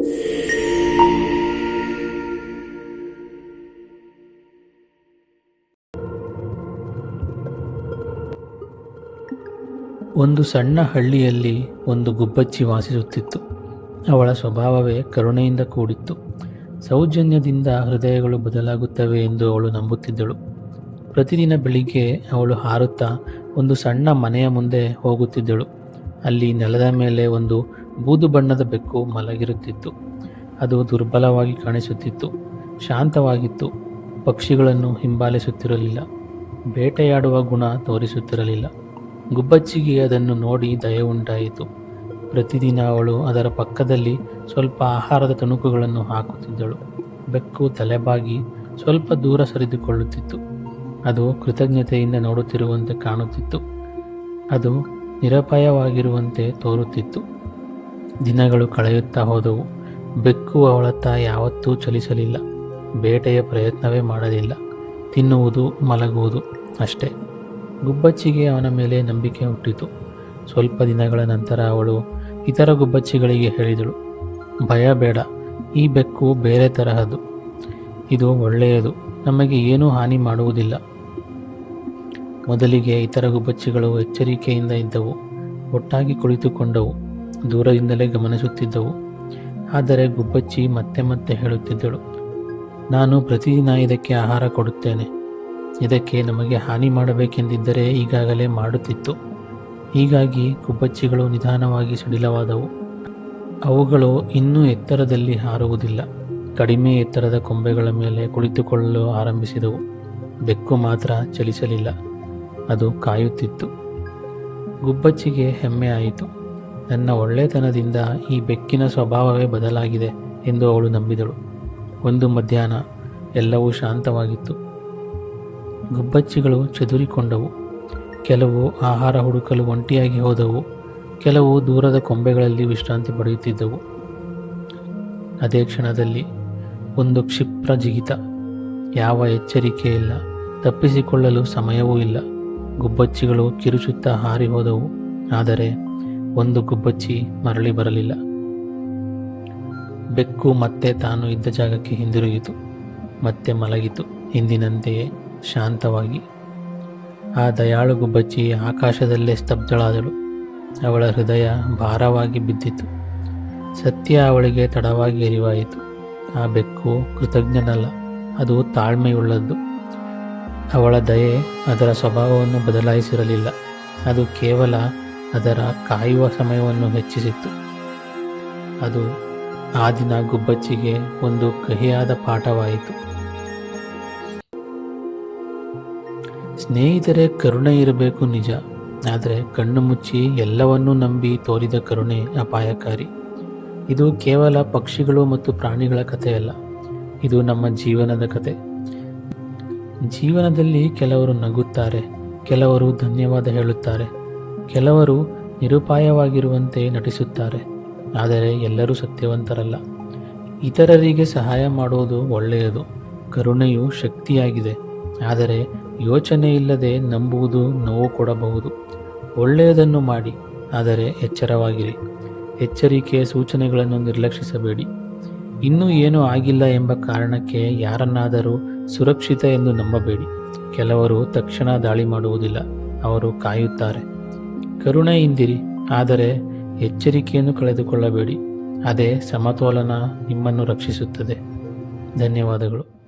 ಒಂದು ಸಣ್ಣ ಹಳ್ಳಿಯಲ್ಲಿ ಒಂದು ಗುಬ್ಬಚ್ಚಿ ವಾಸಿಸುತ್ತಿತ್ತು. ಅವಳ ಸ್ವಭಾವವೇ ಕರುಣೆಯಿಂದ ಕೂಡಿತ್ತು. ಸೌಜನ್ಯದಿಂದ ಹೃದಯಗಳು ಬದಲಾಗುತ್ತವೆ ಎಂದು ಅವಳು ನಂಬುತ್ತಿದ್ದಳು. ಪ್ರತಿದಿನ ಬೆಳಿಗ್ಗೆ ಅವಳು ಹಾರುತ್ತಾ ಒಂದು ಸಣ್ಣ ಮನೆಯ ಮುಂದೆ ಹೋಗುತ್ತಿದ್ದಳು. ಅಲ್ಲಿ ನೆಲದ ಮೇಲೆ ಒಂದು ಬೂದು ಬಣ್ಣದ ಬೆಕ್ಕು ಮಲಗಿರುತ್ತಿತ್ತು. ಅದು ದುರ್ಬಲವಾಗಿ ಕಾಣಿಸುತ್ತಿತ್ತು. ಶಾಂತವಾಗಿತ್ತು. ಪಕ್ಷಿಗಳನ್ನು ಹಿಂಬಾಲಿಸುತ್ತಿರಲಿಲ್ಲ. ಬೇಟೆಯಾಡುವ ಗುಣ ತೋರಿಸುತ್ತಿರಲಿಲ್ಲ. ಗುಬ್ಬಚ್ಚಿಗೆ ಅದನ್ನು ನೋಡಿ ದಯ ಉಂಟಾಯಿತು. ಪ್ರತಿದಿನ ಅವಳು ಅದರ ಪಕ್ಕದಲ್ಲಿ ಸ್ವಲ್ಪ ಆಹಾರದ ತುಣುಕುಗಳನ್ನು ಹಾಕುತ್ತಿದ್ದಳು. ಬೆಕ್ಕು ತಲೆಬಾಗಿ ಸ್ವಲ್ಪ ದೂರ ಸರಿದುಕೊಳ್ಳುತ್ತಿತ್ತು. ಅದು ಕೃತಜ್ಞತೆಯಿಂದ ನೋಡುತ್ತಿರುವಂತೆ ಕಾಣುತ್ತಿತ್ತು. ಅದು ನಿರಪಾಯವಾಗಿರುವಂತೆ ತೋರುತ್ತಿತ್ತು. ದಿನಗಳು ಕಳೆಯುತ್ತಾ ಹೋದವು. ಬೆಕ್ಕು ಅವಳತ್ತ ಯಾವತ್ತೂ ಚಲಿಸಲಿಲ್ಲ. ಬೇಟೆಯ ಪ್ರಯತ್ನವೇ ಮಾಡಲಿಲ್ಲ. ತಿನ್ನುವುದು ಮಲಗುವುದು ಅಷ್ಟೇ. ಗುಬ್ಬಚ್ಚಿಗೆ ಅವನ ಮೇಲೆ ನಂಬಿಕೆ ಹುಟ್ಟಿತು. ಸ್ವಲ್ಪ ದಿನಗಳ ನಂತರ ಅವಳು ಇತರ ಗುಬ್ಬಚ್ಚಿಗಳಿಗೆ ಹೇಳಿದಳು, ಭಯ ಬೇಡ, ಈ ಬೆಕ್ಕು ಬೇರೆ ತರಹದು ಇದು ಒಳ್ಳೆಯದು, ನಮಗೆ ಏನೂ ಹಾನಿ ಮಾಡುವುದಿಲ್ಲ. ಮೊದಲಿಗೆ ಇತರ ಗುಬ್ಬಚ್ಚಿಗಳು ಎಚ್ಚರಿಕೆಯಿಂದ ಇದ್ದವು, ಒಟ್ಟಾಗಿ ಕುಳಿತುಕೊಂಡವು. ದೂರದಿಂದಲೇ ಗಮನಿಸುತ್ತಿದ್ದವು. ಆದರೆ ಗುಬ್ಬಚ್ಚಿ ಮತ್ತೆ ಮತ್ತೆ ಹೇಳುತ್ತಿದ್ದಳು, ನಾನು ಪ್ರತಿದಿನ ಇದಕ್ಕೆ ಆಹಾರ ಕೊಡುತ್ತೇನೆ. ಇದಕ್ಕೆ ನಮಗೆ ಹಾನಿ ಮಾಡಬೇಕೆಂದಿದ್ದರೆ ಈಗಾಗಲೇ ಮಾಡುತ್ತಿತ್ತು. ಹೀಗಾಗಿ ಗುಬ್ಬಚ್ಚಿಗಳು ನಿಧಾನವಾಗಿ ಸಡಿಲವಾದವು. ಅವುಗಳು ಇನ್ನೂ ಎತ್ತರದಲ್ಲಿ ಹಾರುವುದಿಲ್ಲ. ಕಡಿಮೆ ಎತ್ತರದ ಕೊಂಬೆಗಳ ಮೇಲೆ ಕುಳಿತುಕೊಳ್ಳಲು ಆರಂಭಿಸಿದವು. ಬೆಕ್ಕು ಮಾತ್ರ ಚಲಿಸಲಿಲ್ಲ. ಅದು ಕಾಯುತ್ತಿತ್ತು. ಗುಬ್ಬಚ್ಚಿಗೆ ಹೆಮ್ಮೆ ಆಯಿತು. ನನ್ನ ಒಳ್ಳೆತನದಿಂದ ಈ ಬೆಕ್ಕಿನ ಸ್ವಭಾವವೇ ಬದಲಾಗಿದೆ ಎಂದು ಅವಳು ನಂಬಿದಳು. ಒಂದು ಮಧ್ಯಾಹ್ನ ಎಲ್ಲವೂ ಶಾಂತವಾಗಿತ್ತು. ಗುಬ್ಬಚ್ಚಿಗಳು ಚದುರಿಕೊಂಡವು. ಕೆಲವು ಆಹಾರ ಹುಡುಕಲು ಒಂಟಿಯಾಗಿ ಹೋದವು. ಕೆಲವು ದೂರದ ಕೊಂಬೆಗಳಲ್ಲಿ ವಿಶ್ರಾಂತಿ ಪಡೆಯುತ್ತಿದ್ದವು. ಅದೇ ಕ್ಷಣದಲ್ಲಿ ಒಂದು ಕ್ಷಿಪ್ರ ಜಿಗಿತ. ಯಾವ ಎಚ್ಚರಿಕೆ ಇಲ್ಲ. ತಪ್ಪಿಸಿಕೊಳ್ಳಲು ಸಮಯವೂ ಇಲ್ಲ. ಗುಬ್ಬಚ್ಚಿಗಳು ಕಿರುಚುತ್ತಾ ಹಾರಿ ಹೋದವು. ಆದರೆ ಒಂದು ಗುಬ್ಬಚ್ಚಿ ಮರಳಿ ಬರಲಿಲ್ಲ. ಬೆಕ್ಕು ಮತ್ತೆ ತಾನು ಇದ್ದ ಜಾಗಕ್ಕೆ ಹಿಂದಿರುಗಿತು. ಮತ್ತೆ ಮಲಗಿತು. ಹಿಂದಿನಂತೆಯೇ ಶಾಂತವಾಗಿ. ಆ ದಯಾಳು ಗುಬ್ಬಚ್ಚಿ ಆಕಾಶದಲ್ಲೇ ಸ್ತಬ್ಧಳಾದಳು. ಅವಳ ಹೃದಯ ಭಾರವಾಗಿ ಬಿದ್ದಿತು. ಸತ್ಯ ಅವಳಿಗೆ ತಡವಾಗಿ ಅರಿವಾಯಿತು. ಆ ಬೆಕ್ಕು ಕೃತಜ್ಞನಲ್ಲ, ಅದು ತಾಳ್ಮೆಯುಳ್ಳದ್ದು. ಅವಳ ದಯೆ ಅದರ ಸ್ವಭಾವವನ್ನು ಬದಲಾಯಿಸಿರಲಿಲ್ಲ. ಅದು ಕೇವಲ ಅದರ ಕಾಯುವ ಸಮಯವನ್ನು ಹೆಚ್ಚಿಸಿತ್ತು ಅದು ಆ ದಿನ ಗುಬ್ಬಚ್ಚಿಗೆ ಒಂದು ಕಹಿಯಾದ ಪಾಠವಾಯಿತು. ಸ್ನೇಹಿತರೆ, ಕರುಣೆ ಇರಬೇಕು ನಿಜ. ಆದರೆ ಕಣ್ಣು ಮುಚ್ಚಿ ಎಲ್ಲವನ್ನೂ ನಂಬಿ ತೋರಿದ ಕರುಣೆ ಅಪಾಯಕಾರಿ. ಇದು ಕೇವಲ ಪಕ್ಷಿಗಳು ಮತ್ತು ಪ್ರಾಣಿಗಳ ಕಥೆಯಲ್ಲ. ಇದು ನಮ್ಮ ಜೀವನದ ಕತೆ ಜೀವನದಲ್ಲಿ ಕೆಲವರು ನಗುತ್ತಾರೆ, ಕೆಲವರು ಧನ್ಯವಾದ ಹೇಳುತ್ತಾರೆ. ಕೆಲವರು ನಿರುಪಾಯವಾಗಿರುವಂತೆ ನಟಿಸುತ್ತಾರೆ, ಆದರೆ ಎಲ್ಲರೂ ಸತ್ಯವಂತರಲ್ಲ. ಇತರರಿಗೆ ಸಹಾಯ ಮಾಡುವುದು ಒಳ್ಳೆಯದು, ಕರುಣೆಯು ಶಕ್ತಿಯಾಗಿದೆ, ಆದರೆ ಯೋಚನೆ ಇಲ್ಲದೆ ನಂಬುವುದು ನೋವು ಕೊಡಬಹುದು. ಒಳ್ಳೆಯದನ್ನು ಮಾಡಿ, ಆದರೆ ಎಚ್ಚರವಾಗಿರಿ. ಎಚ್ಚರಿಕೆಯ ಸೂಚನೆಗಳನ್ನು ನಿರ್ಲಕ್ಷಿಸಬೇಡಿ. ಇನ್ನೂ ಏನೂ ಆಗಿಲ್ಲ ಎಂಬ ಕಾರಣಕ್ಕೆ ಯಾರನ್ನಾದರೂ ಸುರಕ್ಷಿತ ಎಂದು ನಂಬಬೇಡಿ. ಕೆಲವರು ತಕ್ಷಣ ದಾಳಿ ಮಾಡುವುದಿಲ್ಲ, ಅವರು ಕಾಯುತ್ತಾರೆ. ಕರುಣೆಯಿಂದಿರಿ. ಆದರೆ ಎಚ್ಚರಿಕೆಯನ್ನು ಕಳೆದುಕೊಳ್ಳಬೇಡಿ. ಅದೇ ಸಮತೋಲನ ನಿಮ್ಮನ್ನು ರಕ್ಷಿಸುತ್ತದೆ. ಧನ್ಯವಾದಗಳು.